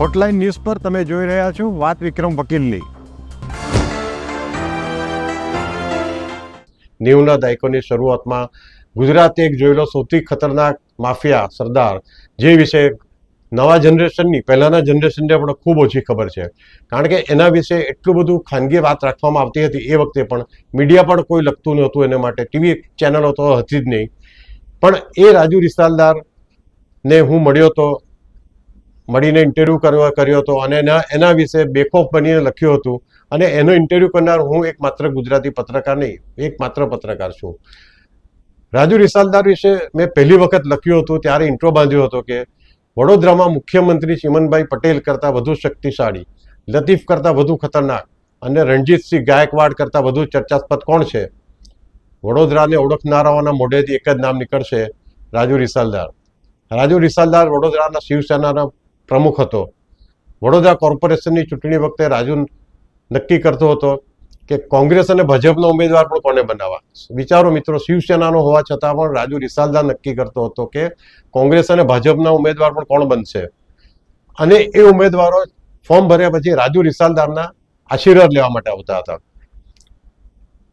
Hotline news પર તમે જોઈ રહ્યા છો વાત વિક્રમ વકીલની. નેવના દાયકોની શરૂઆતમાં ગુજરાતે એક જોયેલો સૌથી ખતરનાક માફિયા સરદાર, જે વિશે નવા જનરેશનની, પહેલાંના જનરેશનને પણ ખૂબ ઓછી ખબર છે. કારણ કે એના વિશે એટલું બધું ખાનગી વાત રાખવામાં આવતી હતી એ વખતે પણ મીડિયા પણ કોઈ લખતું નહોતું એને માટે, ટીવી ચેનલો તો હતી જ નહીં. પણ એ રાજુ રિસાલદારને હું મળ્યો તો મળીને ઇન્ટરવ્યૂ કરવા કર્યો હતો અને એના એના વિશે બેખોફ બનીને લખ્યું હતું. અને એનો ઇન્ટરવ્યૂ કરનાર હું એક માત્ર ગુજરાતી પત્રકાર નહીં એક માત્ર પત્રકાર છું. રાજુ રિસાલદાર વિશે મેં પહેલી વખત લખ્યું હતું, ત્યારે ઇન્ટ્રો બાંધ્યો હતો કે, વડોદરામાં મુખ્યમંત્રી ચિમનભાઈ પટેલ કરતાં વધુ શક્તિશાળી, લતીફ કરતાં વધુ ખતરનાક અને રણજીતસિંહ ગાયકવાડ કરતાં વધુ ચર્ચાસ્પદ કોણ છે? વડોદરાને ઓળખનારાઓના મોઢેથી એક જ નામ નીકળશે રાજુ રિસાલદાર. રાજુ રિસાલદાર વડોદરાના શિવસેનાના પ્રમુખ હતો. વડોદરા કોર્પોરેશનની ચૂંટણી વખતે રાજુ નક્કી કરતો હતો કે કોંગ્રેસ અને ભાજપનો ઉમેદવાર પણ કોને બનાવવા? વિચારો મિત્રો, શિવસેનાનો હોવા છતાં પણ રાજુ રિસાલદા નક્કી કરતો હતો કે કોંગ્રેસ અને ભાજપના ઉમેદવાર પણ કોણ બનશે? અને એ ઉમેદવારો ફોર્મ ભર્યા પછી રાજુ રિસાલદારના આશીર્વાદ લેવા માટે આવતા હતા.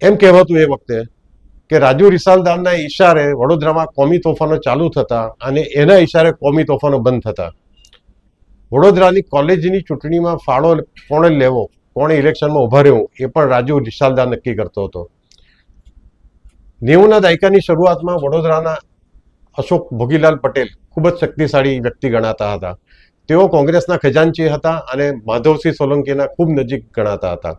એમ કહેવાતું એ વખતે કે રાજુ રિસાલદારના ઈશારે વડોદરામાં કોમી તોફાનો ચાલુ થતા અને એના ઈશારે કોમી તોફાનો બંધ થતા. વડોદરાની કોલેજની ચૂંટણીમાં ફાળો કોણે લેવો, કોણે ઇલેક્શનમાં ઊભા રહેવું, એ પણ રાજુ રિસાલદા નક્કી કરતો હતો. નેવુંના દાયકાની શરૂઆતમાં વડોદરાના અશોક ભોગીલાલ પટેલ ખૂબ જ શક્તિશાળી વ્યક્તિ ગણાતા હતા. તેઓ કોંગ્રેસના ખજાનચી હતા અને માધવસિંહ સોલંકીના ખૂબ નજીક ગણાતા હતા.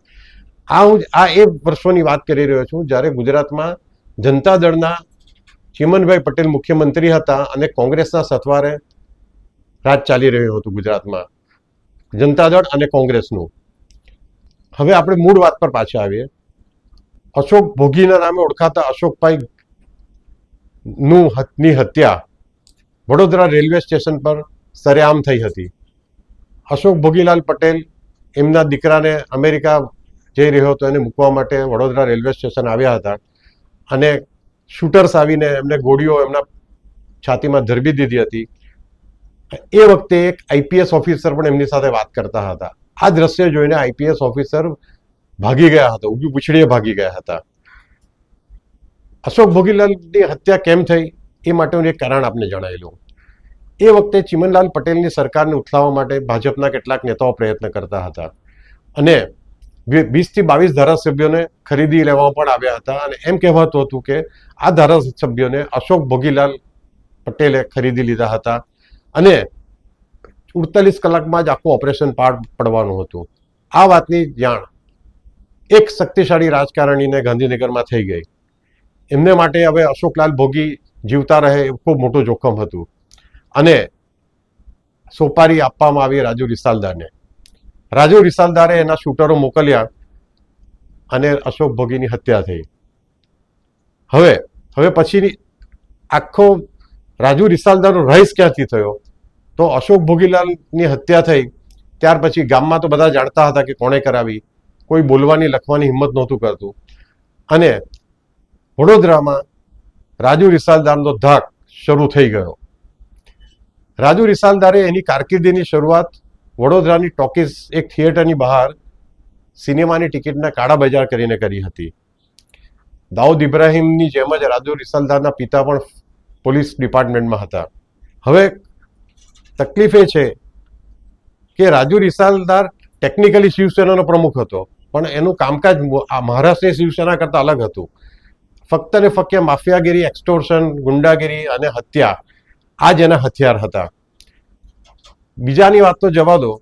આ હું, આ એ વર્ષોની વાત કરી રહ્યો છું, જ્યારે ગુજરાતમાં જનતા દળના ચીમનભાઈ પટેલ મુખ્યમંત્રી હતા અને કોંગ્રેસના સથવારે રાજ ચાલી રહ્યું હતું ગુજરાતમાં. જનતા દળ અને કોંગ્રેસનું. હવે આપણે મૂળ વાત પર પાછા આવીએ. અશોક ભોગીના નામે ઓળખાતા અશોકભાઈ નું ની હત્યા વડોદરા રેલવે સ્ટેશન પર સરેઆમ થઈ હતી. અશોક ભોગીલાલ પટેલ એમના દીકરાને અમેરિકા જઈ રહ્યો હતો, એને મૂકવા માટે વડોદરા રેલવે સ્ટેશન આવ્યા હતા અને શૂટર્સ આવીને એમને ગોળીઓ એમના છાતીમાં ધરબી દીધી હતી. એ વખતે એક આઈપીએસ ઓફિસર પણ એમની સાથે વાત કરતા હતા. આ દ્રશ્ય જોઈને આઈપીએસ ઓફિસર ભાગી ગયા હતા ઊભી પૂછડીએ ભાગી ગયા હતા. અશોક ભોગીલાલની હત્યા કેમ થઈ એ માટેનું એક કારણ આપને જણાવેલું એ વખતે ચિમનલાલ પટેલની સરકારને ઉથલાવવા માટે ભાજપના કેટલાક નેતાઓ પ્રયત્ન કરતા હતા અને વીસથી બાવીસ ધારાસભ્યોને ખરીદી લેવામાં પણ આવ્યા હતા અને એમ કહેવાતું હતું કે આ ધારાસભ્યોને અશોક ભોગીલાલ પટેલે ખરીદી લીધા હતા. અને ઉડતાલીસ કલાકમાં જ આખું ઓપરેશન પાર પડવાનું હતું. આ વાતની જાણ એક શક્તિશાળી રાજકારણીને ગાંધીનગરમાં થઈ ગઈ. એમને માટે હવે અશોકલાલ ભોગી જીવતા રહે એ ખૂબ મોટું જોખમ હતું. અને સોપારી આપવામાં આવી રાજુ રિસાલદારને. રાજુ રિસાલદારે એના શૂટરો મોકલ્યા અને અશોક ભોગીની હત્યા થઈ. હવે હવે પછીની આખો રાજુ રિસાલદારનો રહીશ ક્યાંથી થયો? તો અશોક ભોગીલાલની હત્યા થઈ, ત્યાર પછી ગામમાં તો બધા જાણતા હતા કે કોણે કરાવી. કોઈ બોલવાની, લખવાની હિંમત નહોતું કરતું. અને વડોદરામાં રાજુ રિસાલદારનો ધાક શરૂ થઈ ગયો. રાજુ રિસાલદારે એની કારકિર્દીની શરૂઆત વડોદરાની ટોકીઝ, એક થિયેટરની બહાર સિનેમાની ટિકિટના કાળા બજાર કરીને કરી હતી. દાઉદ ઇબ્રાહિમની જેમ જ રાજુ રિસાલદારના પિતા પણ પોલીસ ડિપાર્ટમેન્ટમાં હતા. હવે તકલીફ એ છે કે રાજુ રિસાલદાર ટેકનિકલી શિવસેનાનો પ્રમુખ હતો, પણ એનું કામકાજ આ મહારાષ્ટ્રીય શિવસેના કરતાં અલગ હતું. ફક્ત ને ફક્ત માફિયાગીરી એક્સટોર્શન ગુંડાગીરી અને હત્યા, આ જ એના હથિયાર હતા. બીજાની વાત તો જવા દો,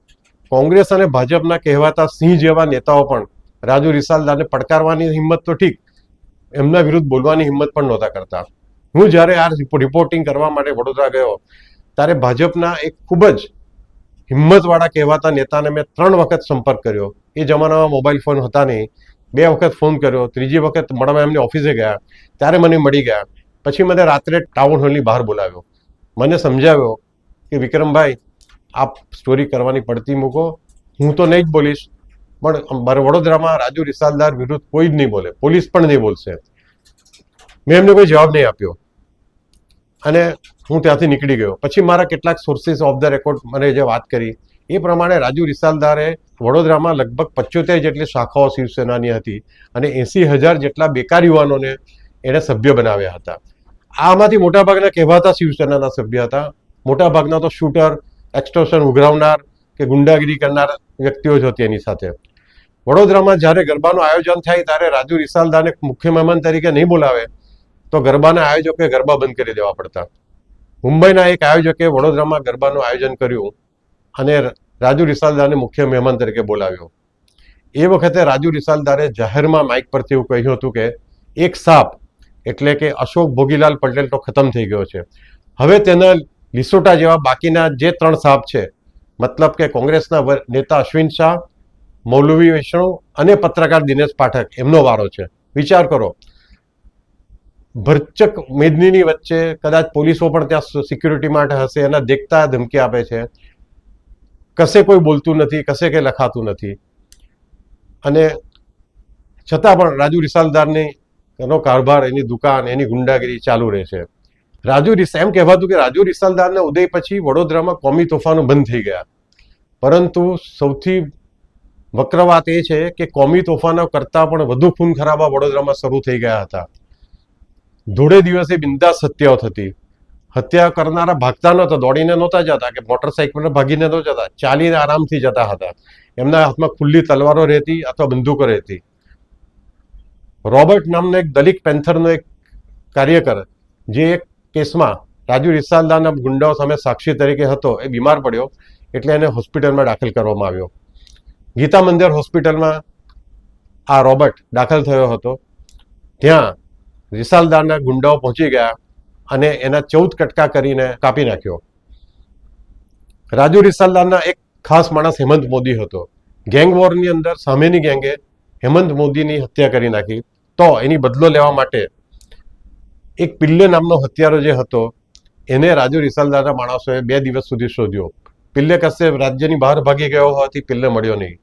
કોંગ્રેસ અને ભાજપના કહેવાતા સિંહ જેવા નેતાઓ પણ રાજુ રિસાલદારને પડકારવાની હિંમત તો ઠીક, એમના વિરુદ્ધ બોલવાની હિંમત પણ નહોતા કરતા. હું જ્યારે આ રિપોર્ટિંગ કરવા માટે વડોદરા ગયો ત્યારે ભાજપના એક ખૂબ જ હિંમતવાળા કહેવાતા નેતાને મેં ત્રણ વખત સંપર્ક કર્યો. એ જમાનામાં મોબાઈલ ફોન હતા નહીં. બે વખત ફોન કર્યો, ત્રીજી વખત મળવા એમની ઓફિસે ગયા, ત્યારે મને મળી ગયા. પછી મને રાત્રે ટાઉન હોલની બહાર બોલાવ્યો. મને સમજાવ્યો કે, વિક્રમભાઈ, આપ સ્ટોરી કરવાની પડતી મૂકો. હું તો નહીં જ બોલીશ, પણ વડોદરામાં રાજુ રિસાલદાર વિરુદ્ધ કોઈ જ નહીં બોલે. પોલીસ પણ નહીં બોલશે. મેં એમને કોઈ જવાબ નહીં આપ્યો. અને હું ત્યાંથી નીકળી ગયો. પછી મારા કેટલાક સોર્સિસ ઓફ ધ રેકોર્ડ મને જે વાત કરી, એ પ્રમાણે રાજુ રિસાલદારે વડોદરામાં લગભગ પચોતેર જેટલી શાખાઓ શિવસેનાની હતી અને એસી હજાર જેટલા બેકાર યુવાનોને એણે સભ્ય બનાવ્યા હતા. આમાંથી મોટાભાગના કહેવાતા શિવસેનાના સભ્ય હતા. મોટાભાગના તો શૂટર એક્સટ્રોશન ઉઘરાવનાર કે ગુંડાગીરી કરનાર વ્યક્તિઓ જ હતી એની સાથે. વડોદરામાં જ્યારે ગરબાનું આયોજન થાય ત્યારે રાજુ રિસાલદાને મુખ્ય મહેમાન તરીકે નહીં બોલાવે, તો ગરબાના આયોજકોએ ગરબા બંધ કરી દેવા પડતા. મુંબઈના એક આયોજકે વડોદરામાં ગરબાનું આયોજન કર્યું અને રાજુ રિસાલદારને મુખ્ય મહેમાન તરીકે બોલાવ્યો. એ વખતે રાજુ રિસાલદારે જાહેરમાં માઇક પરથી એવું કહ્યું હતું કે, એક સાપ, એટલે કે અશોક ભોગીલાલ પટેલ તો ખતમ થઈ ગયો છે. હવે તેના લિસોટા જેવા બાકીના જે ત્રણ સાપ છે, મતલબ કે કોંગ્રેસના નેતા અશ્વિન શાહ, મૌલવી વૈષ્ણવ અને પત્રકાર દિનેશ પાઠક, એમનો વારો છે. વિચાર કરો ભરચક મેદનીની વચ્ચે કદાચ પોલીસો પણ ત્યાં સિક્યુરિટી માટે હશે એના દેખતા ધમકી આપે છે. કશે કોઈ બોલતું નથી, કશે કંઈ લખાતું નથી. અને છતાં પણ રાજુ રિસાલદારની એનો કારભાર, એની દુકાન, એની ગુંડાગીરી ચાલુ રહે છે. રાજુ રિસ એમ કહેવાતું કે રાજુ રિસાલદારના ઉદય પછી વડોદરામાં કોમી તોફાનો બંધ થઈ ગયા. પરંતુ સૌથી વક્ર વાત એ છે કે કોમી તોફાનો કરતાં પણ વધુ ખૂન ખરાબા વડોદરામાં શરૂ થઈ ગયા હતા. ધોળે દિવસે બિંદાસ હત્યાઓ થતી. હત્યા કરનારા ભાગતા નહોતા, દોડીને નહોતા જતા કે મોટરસાઇકલ ભાગીને નહોતા જતા, ચાલીને આરામથી જતા હતા. એમના હાથમાં ખુલ્લી તલવારો રહેતી અથવા બંદૂકો રહેતી. રોબર્ટ નામનો એક દલિત પેન્થરનો એક કાર્યકર, જે એક કેસમાં રાજુ રિસાલદાના ગુંડાઓ સામે સાક્ષી તરીકે હતો, એ બીમાર પડ્યો એટલે એને હોસ્પિટલમાં દાખલ કરવામાં આવ્યો. ગીતા મંદિર હોસ્પિટલમાં આ રોબર્ટ દાખલ થયો હતો. ત્યાં રિસાલદારના ગુંડાઓ પહોંચી ગયા અને એના ચૌદ કટકા કરીને કાપી નાખ્યો. રાજુ રિસાલદારના એક ખાસ માણસ હેમંત મોદી હતો. ગેંગ વોરની અંદર સામેની ગેંગે હેમંત મોદીની હત્યા કરી નાખી. તો એની બદલો લેવા માટે એક પિલ્લે નામનો હત્યારો જે હતો, એને રાજુ રિસાલદારના માણસોએ બે દિવસ સુધી શોધ્યો. પિલ્લે કશે રાજ્યની બહાર ભાગી ગયો હોવાથી પિલ્લે મળ્યો નહીં.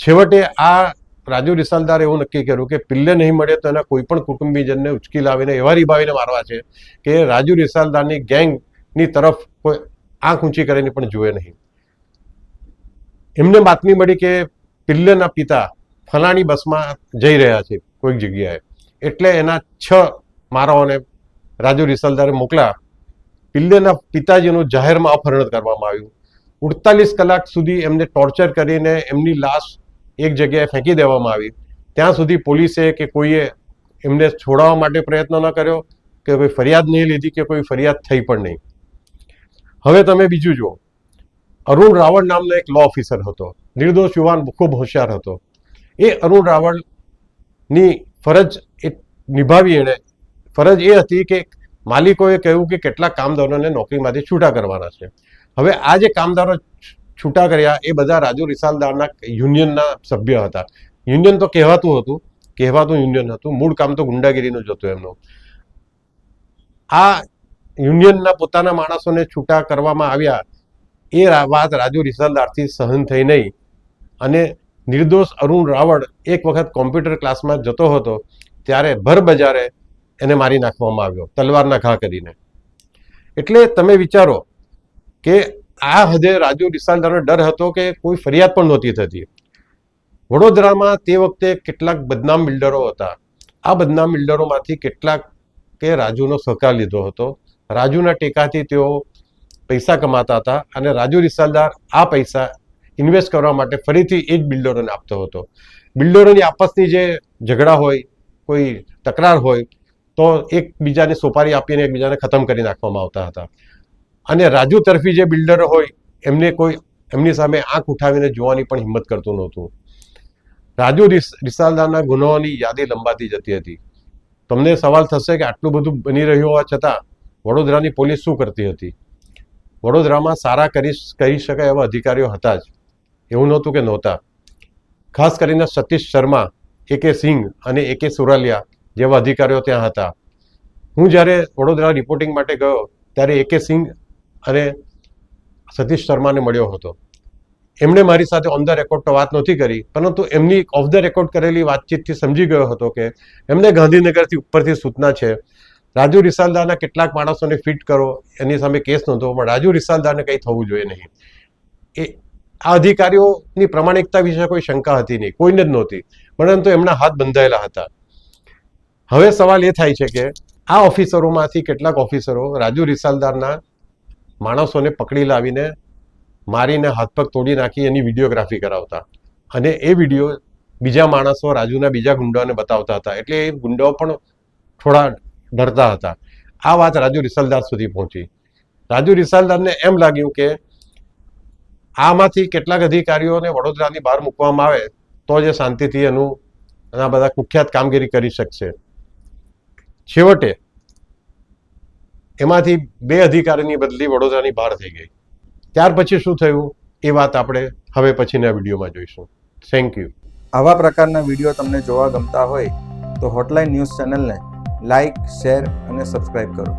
છેવટે આ રાજુ રિસાલદારે એવું નક્કી કર્યું કે પિલ્લે નહીં મળે તો એના કોઈ પણ કુટુંબીજનને ઉચકી લાવીને એવા રીબાવીને મારવા છે કે રાજુ રિસાલદારની ગેંગની તરફ કોઈ આંખ ઊંચી કરીને પણ જુએ નહીં. એમને બાતમી મળી કે પિલ્લેના પિતા ફલાણી બસમાં જઈ રહ્યા છે કોઈક જગ્યાએ. એટલે એના છ મારાઓને રાજુ રિસાલદારે મોકલા. પિલ્લેના પિતાજીનું જાહેરમાં અપહરણ કરવામાં આવ્યું. ઉડતાલીસ કલાક સુધી એમને ટોર્ચર કરીને એમની લાશ એક જગ્યાએ ફેંકી દેવામાં આવી. ત્યાં સુધી પોલીસે કે કોઈએ એમને છોડાવવા માટે પ્રયત્ન ન કર્યો, કે કોઈ ફરિયાદ નહીં લીધી, કે કોઈ ફરિયાદ થઈ પણ નહીં. હવે તમે બીજું જુઓ. અરુણ રાવળ નામનો એક લો ઓફિસર હતો. નિર્દોષ યુવાન ખૂબ હોશિયાર હતો. એ અરુણ રાવળની ફરજ નિભાવી એણે, ફરજ એ હતી કે માલિકોએ કહ્યું કે કેટલાક કામદારોને નોકરીમાંથી છૂટા કરવાના છે. હવે આ જે કામદારો છૂટા કર્યા, એ બધા રાજુ રિસાલદારના યુનિયનના સભ્ય હતા. યુનિયન તો કહેવાતું હતું, કહેવાતું યુનિયન હતું. મૂળ કામ તો ગુંડાગીરીનું જ હતું એમનું. આ યુનિયનના પોતાના માણસોને છૂટા કરવામાં આવ્યા, એ વાત રાજુ રિસાલદારથી સહન થઈ નહીં. અને નિર્દોષ અરુણ રાવળ એક વખત કોમ્પ્યુટર ક્લાસમાં જતો હતો, ત્યારે ભર બજારે એને મારી નાખવામાં આવ્યો, તલવારના ઘા કરીને. એટલે તમે વિચારો કે આ હદે રાજુ રિસાલદારનો ડર હતો કે કોઈ ફરિયાદ પણ નહોતી થતી. વડોદરામાં તે વખતે કેટલાક બદનામ બિલ્ડરો હતા. આ બદનામ બિલ્ડરોમાંથી કેટલાક કે રાજુનો સહકાર લીધો હતો. રાજુના ટેકાથી તેઓ પૈસા કમાતા હતા અને રાજુ રિસાલદાર આ પૈસા ઇન્વેસ્ટ કરવા માટે ફરીથી એ જ બિલ્ડરોને આપતો હતો. બિલ્ડરોની આપસની જે ઝઘડા હોય, કોઈ તકરાર હોય, તો એકબીજાને સોપારી આપીને એકબીજાને ખતમ કરી નાખવામાં આવતા હતા. અને રાજુ તરફી જે બિલ્ડરો હોય, એમને કોઈ, એમની સામે આંખ ઉઠાવીને જોવાની પણ હિંમત કરતું નહોતું. રાજુ રિસ, રિસાલદારના ગુનાઓની યાદી લંબાતી જતી હતી. તમને સવાલ થશે કે આટલું બધું બની રહ્યું હોવા છતાં, વડોદરાની પોલીસ શું કરતી હતી? વડોદરામાં સારા કરી કરી શકાય એવા અધિકારીઓ હતા જ. એવું નહોતું કે નહોતા. ખાસ કરીને સતીશ શર્મા, એ કે સિંઘ અને એ કે સુરાલિયા જેવા અધિકારીઓ ત્યાં હતા. હું જ્યારે વડોદરા રિપોર્ટિંગ માટે ગયો, ત્યારે એ કે સિંઘ અને સતીશ શર્માને મળ્યો હતો. એમણે મારી સાથે ઓન ધ રેકોર્ડ તો વાત નહોતી કરી, પરંતુ એમની ઓફ ધ રેકોર્ડ કરેલી વાતચીતથી સમજી ગયો હતો કે એમને ગાંધીનગરથી ઉપરથી સૂચના છે, રાજુ રિસાલદારના કેટલાક માણસોને ફિટ કરો, એની સામે કેસ નોંધો પણ રાજુ રિસાલદારને કંઈ થવું જોઈએ નહીં. એ, આ અધિકારીઓની પ્રમાણિકતા વિશે કોઈ શંકા હતી નહીં, કોઈને જ નહોતી, પરંતુ એમના હાથ બંધાયેલા હતા. હવે સવાલ એ થાય છે કે આ ઓફિસરોમાંથી કેટલાક ઓફિસરો રાજુ રિસાલદારના માણસોને પકડી લાવીને મારીને હાથ પગ તોડી નાખી એની વિડીયોગ્રાફી કરાવતા. અને એ વીડિયો બીજા માણસો રાજુના બીજા ગુંડાઓને બતાવતા હતા. એટલે એ ગુંડાઓ પણ થોડા ડરતા હતા. આ વાત રાજુ રિસાલદાર સુધી પહોંચી. રાજુ રિસાલદારને એમ લાગ્યું કે આમાંથી કેટલાક અધિકારીઓને વડોદરાની બહાર મૂકવામાં આવે તો જ શાંતિથી એનું એના બધા કુખ્યાત કામગીરી કરી શકશે. છેવટે એમાંથી બે અધિકારીની બદલી વડોદરાની બહાર થઈ ગઈ. ત્યાર પછી શું થયું? એ વાત આપણે હવે પછીના વિડીયોમાં જોઈશું. થેન્ક યુ આવા પ્રકારના વીડિયો તમને જોવા ગમતા હોય તો હોટલાઇન ન્યૂઝ ચેનલને લાઇક શેર અને સબસ્ક્રાઈબ કરો.